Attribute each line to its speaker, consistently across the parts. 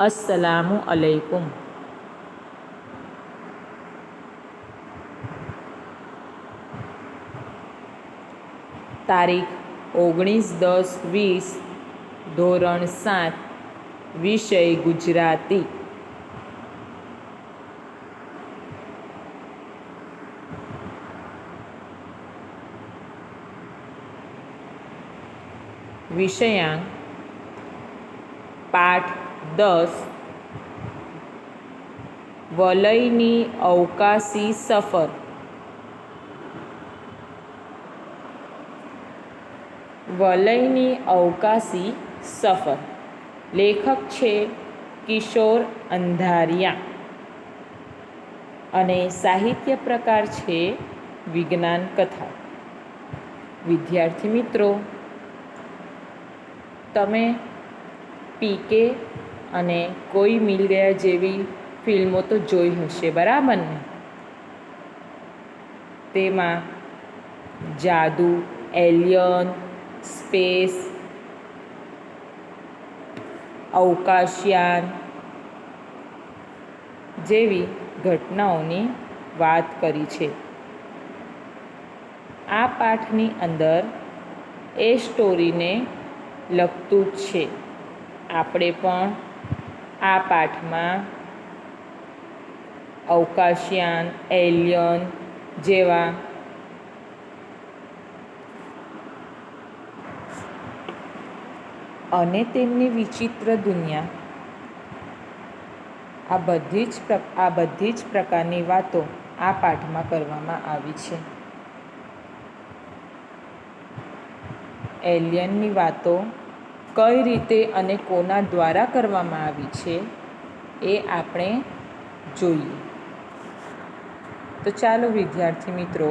Speaker 1: અસ્સલામુ અલૈકુમ તારીખ ઓગણીસ દસ વીસ ધોરણ સાત વિષય ગુજરાતી. વિષયાંક પાઠ દસ. વલયની અવકાશી સફર. વલયની અવકાશી સફર. લેખક છે કિશોર અંધારિયા. અને સાહિત્ય પ્રકાર છે વિજ્ઞાન કથા. વિદ્યાર્થી મિત્રો, તમે પીકે અને કોઈ મિલ ગયા જેવી ફિલ્મો તો જોઈ હશે, બરાબર ને? તેમાં જાદુ, એલિયન, સ્પેસ, અવકાશયાન જેવી ઘટનાઓની વાત કરી છે. આ પાઠની અંદર એ સ્ટોરીને લગતું જ છે. આપણે પણ આ પાઠમાં અવકાશયાન, એલિયન જેવા અને તેમની વિચિત્ર દુનિયા. આ બધી જ આ બધી જ પ્રકારની વાતો આ પાઠમાં કરવામાં આવી છે. એલિયનની વાતો કઈ રીતે અને કોના દ્વારા કરવામાં આવી છે એ આપણે જોઈએ. તો ચાલો વિદ્યાર્થી મિત્રો,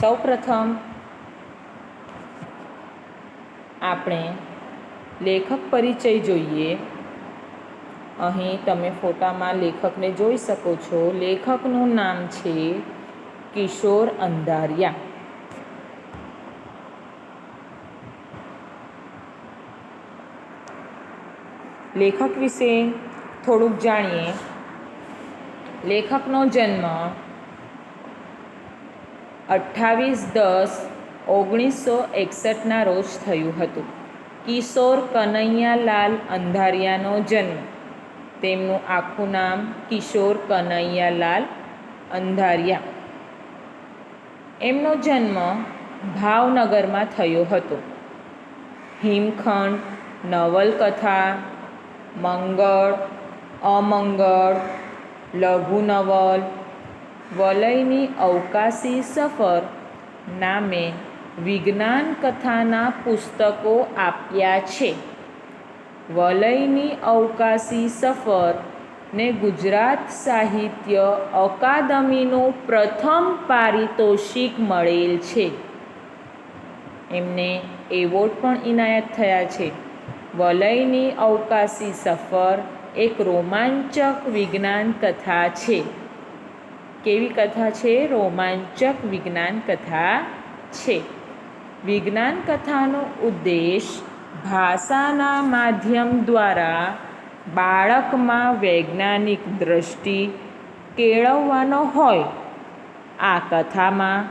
Speaker 1: સૌપ્રથમ આપણે લેખક પરિચય જોઈએ. અહીં તમે ફોટામાં લેખકને જોઈ શકો છો. લેખકનું નામ છે કિશોર અંધારિયા. લેખક વિશે થોડુંક જાણીએ. લેખકનો જન્મ અઠ્ઠાવીસ દસ ઓગણીસો એકસઠના રોજ થયું હતું. કિશોર કનૈયાલાલ અંધારિયાનો જન્મ. તેમનું આખું નામ કિશોર કનૈયાલાલ અંધારિયા. એમનો જન્મ ભાવનગરમાં થયો હતો. હિમખંડ, નવલકથા, મંગળ, અમંગળ લઘુ નવલ વલયની અવકાશી સફર નામે વિજ્ઞાન કથાના પુસ્તકો આપ્યા છે. વલયની અવકાશી સફર ને ગુજરાત સાહિત્ય અકાદમીનું પ્રથમ પારિતોષિક મળેલ છે. એમને એવોર્ડ પણ ઇનાયત થયા છે. વલયની અવકાશી સફર એક રોમાંચક વિજ્ઞાન કથા છે. કેવી કથા છે? રોમાંચક વિજ્ઞાન કથા છે. વિજ્ઞાન કથાનો ઉદ્દેશ ભાષાના માધ્યમ દ્વારા બાળકમાં વૈજ્ઞાનિક દ્રષ્ટિ કેળવવાનો હોય. આ કથામાં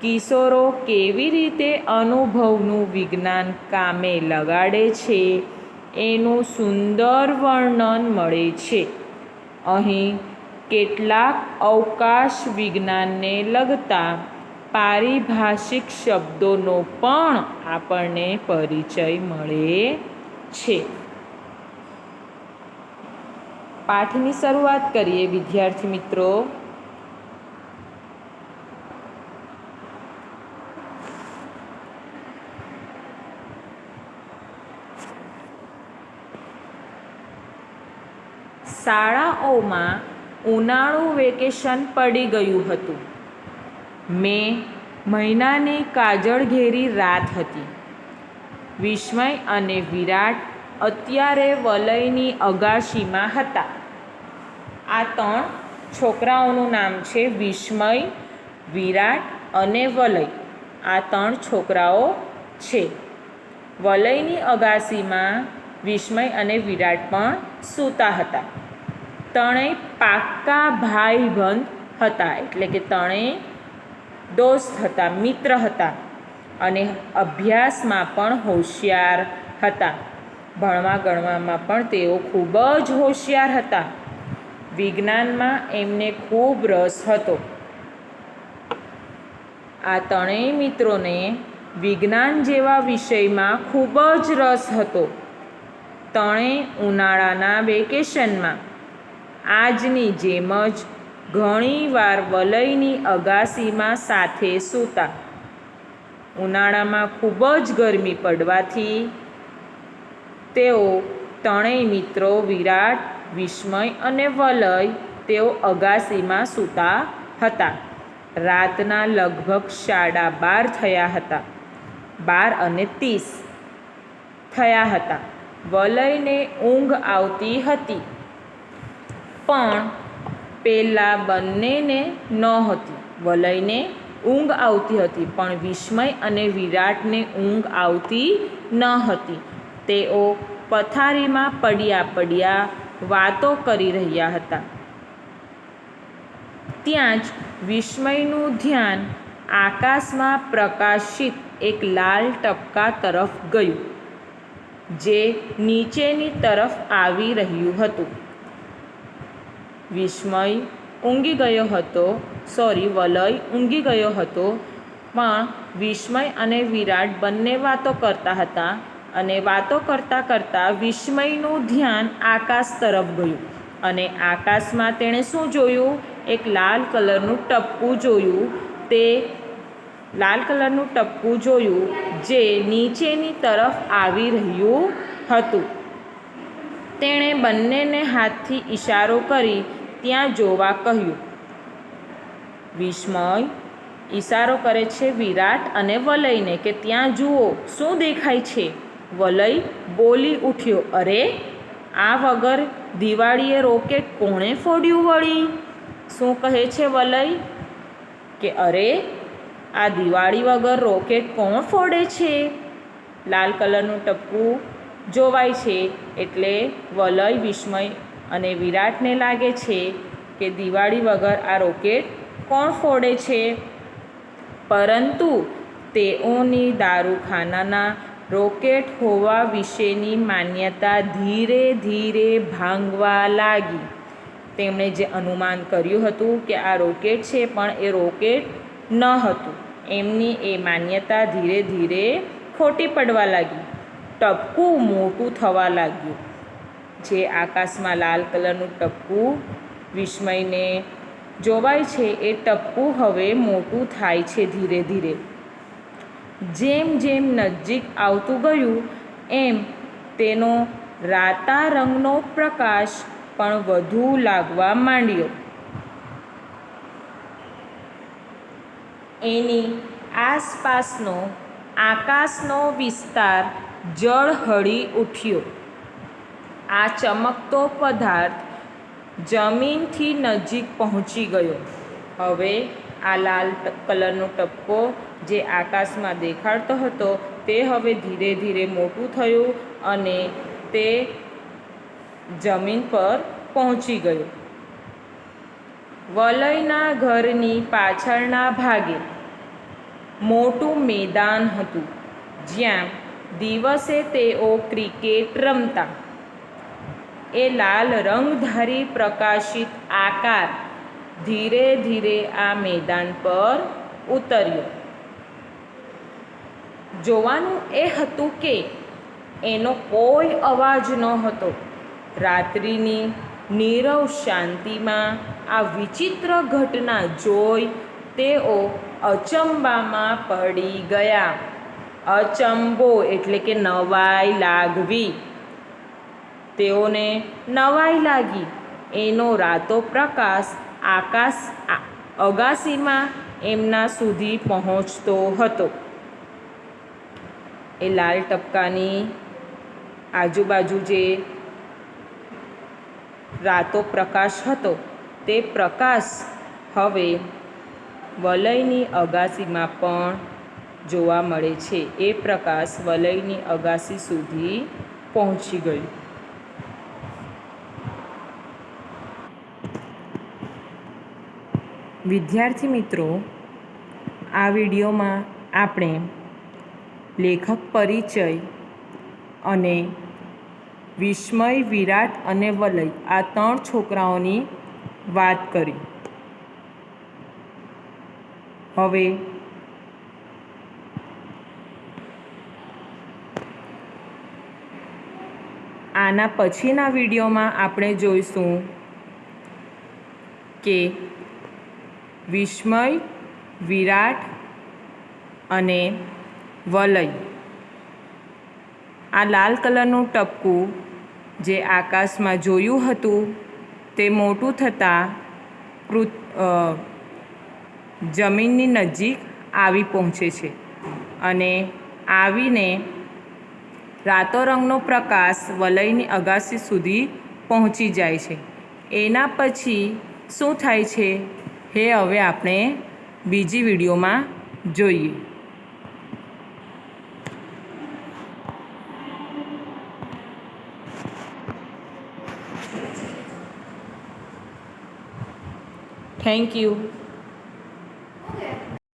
Speaker 1: કિશોરો કેવી રીતે અનુભવનું વિજ્ઞાન કામે લગાડે છે એનું સુંદર વર્ણન મળે છે. અહીં કેટલાક અવકાશ વિજ્ઞાનને લગતા પારિભાષિક શબ્દોનો પણ આપણને પરિચય મળે છે. પાઠની શરૂઆત કરીએ, વિદ્યાર્થી મિત્રો. શાળાઓમાં ઉનાળુ વેકેશન પડી ગયું હતું. મે મહિનાની કાજળઘેરી રાત હતી. વિસ્મય અને વિરાટ અત્યારે વલયની અગાશીમાં હતા. આ ત્રણ છોકરાઓનું નામ છે વિસ્મય વિરાટ અને વલય. આ ત્રણ છોકરાઓ છે. વલયની અગાસીમાં વિસ્મય અને વિરાટ પણ સૂતા હતા. ત્રણેય પાક્કા ભાઈબંધ હતા, એટલે કે ત્રણેય દોસ્ત હતા, મિત્ર હતા અને અભ્યાસમાં પણ હોશિયાર હતા. ભણવા ગણવામાં પણ તેઓ ખૂબ જ હોશિયાર હતા. વિજ્ઞાનમાં એમને ખૂબ રસ હતો. આ ત્રણેય મિત્રોને વિજ્ઞાન જેવા વિષયમાં ખૂબ જ રસ હતો. ત્રણેય ઉનાળાના વેકેશનમાં. આજની જેમ જ ઘણીવાર વલયની અગાસીમાં સાથે સૂતા. ઉનાળામાં ખૂબ જ ગરમી પડવાથી તેઓ ત્રણેય મિત્રો વિરાટ, વિસ્મય અને વલય તેઓ અગાસીમાં સૂતા હતા. રાતના લગભગ સાડા બાર થયા હતા. બાર અને ત્રીસ થયા હતા. વલયને ઊંઘ આવતી હતી. પણ પેલા બંનેને નહોતી વલયને ઊંઘ આવતી હતી, પણ વિસ્મય અને વિરાટને ઊંઘ આવતી ન હતી. તેઓ પથારીમાં પડ્યા પડ્યા વાતો કરી રહ્યા હતા. ત્યાં જ વિસ્મયનું ધ્યાન આકાશમાં પ્રકાશિત એક લાલ ટપકા તરફ ગયું, જે નીચેની તરફ આવી રહ્યું હતું. વિસ્મય ઊંઘી ગયો હતો. સોરી, વલય ઊંઘી ગયો હતો. પણ વિસ્મય અને વિરાટ બંને વાતો કરતા હતા અને વાતો કરતાં કરતાં વિસ્મયનું ધ્યાન આકાશ તરફ ગયું અને આકાશમાં તેણે શું જોયું? એક લાલ કલરનું ટપકું જોયું. તે લાલ કલરનું ટપકું જોયું જે નીચેની તરફ આવી રહ્યું હતું. તેણે બંનેને હાથથી ઈશારો કરી ત્યાં જોવા કહ્યું. વિસ્મય ઈશારો કરે છે વિરાટ અને વલયને કે ત્યાં જુઓ, શું દેખાય છે? વલય બોલી ઉઠ્યો, અરે, આ વગર દિવાળીએ રોકેટ કોણે ફોડ્યું વળી? શું કહે છે વલય? કે અરે, આ દિવાળી વગર રોકેટ કોણ ફોડે છે? લાલ કલરનું ટપકું જોવાય છે એટલે વલય વિસ્મય અને વિરાટને લાગે છે કે દિવાળી વગર આ રોકેટ કોણ ફોડે છે? પરંતુ તેઓની દારૂખાનાના રોકેટ હોવા વિશેની માન્યતા ધીરે ધીરે ભાંગવા લાગી. તેમણે જે અનુમાન કર્યું હતું કે આ રોકેટ છે, પણ એ રોકેટ ન હતું. એમની એ માન્યતા ધીરે ધીરે ખોટી પડવા લાગી. ટપકું મોટું થવા લાગ્યું. જે આકાશમાં લાલ કલરનું ટપકું વિસ્મયને જોવાય છે, એ ટપકું હવે મોટું થાય છે ધીરે ધીરે. જેમ જેમ નજીક આવતું ગયું, એમ તેનો રાતા રંગનો પ્રકાશ પણ વધુ લાગવા માંડ્યો. એની આસપાસનો આકાશનો વિસ્તાર ઝળહળી ઉઠ્યો. આ ચમકતો પદાર્થ જમીનથી નજીક પહોંચી ગયો. હવે આ લાલ કલરનો ટપકો જે આકાશમાં દેખાડતો હતો તે હવે ધીરે ધીરે મોટું થયું અને તે જમીન પર પહોંચી ગયું. વલયના ઘરની પાછળના ભાગે મોટું મેદાન હતું, જ્યાં દિવસે તેઓ ક્રિકેટ રમતા. એ લાલ રંગધારી પ્રકાશિત આકાર ધીરે ધીરે આ મેદાન પર ઉતર્યો. જોવાનું એ હતું કે એનો કોઈ અવાજ ન હતો રાત્રિની નીરવ શાંતિમાં આ વિચિત્ર ઘટના જોઈ તેઓ અચંબામાં પડી ગયા. અચંબો એટલે કે નવાઈ લાગવી. તેઓને નવાઈ લાગી. એનો રાતો પ્રકાશ આકાશ અગાસીમાં એમના સુધી પહોંચતો હતો. એ લાલ ટપકાની આજુબાજુ જે રાતો પ્રકાશ હતો, તે પ્રકાશ હવે વલયની અગાસીમાં પણ જોવા મળે છે. એ પ્રકાશ વલયની અગાસી સુધી પહોંચી ગયો. વિદ્યાર્થી મિત્રો, આ વિડીયોમાં આપણે લેખક પરિચય અને વિસ્મય, વિરાટ અને વલય આ ત્રણ છોકરાઓની વાત કરી. હવે આના પછીના વિડીયોમાં આપણે જોઈશું કે વિસ્મય, વિરાટ અને વલય. આ લાલ કલરનું ટપકું જે આકાશમાં જોયું હતું તે મોટું થતાં કૃત જમીનની નજીક આવી પહોંચે છે અને આવીને રાતો રંગનો પ્રકાશ વલયની અગાસી સુધી પહોંચી જાય છે. એના પછી શું થાય છે? એ હવે આપણે બીજી વિડીયોમાં જોઈએ. Thank you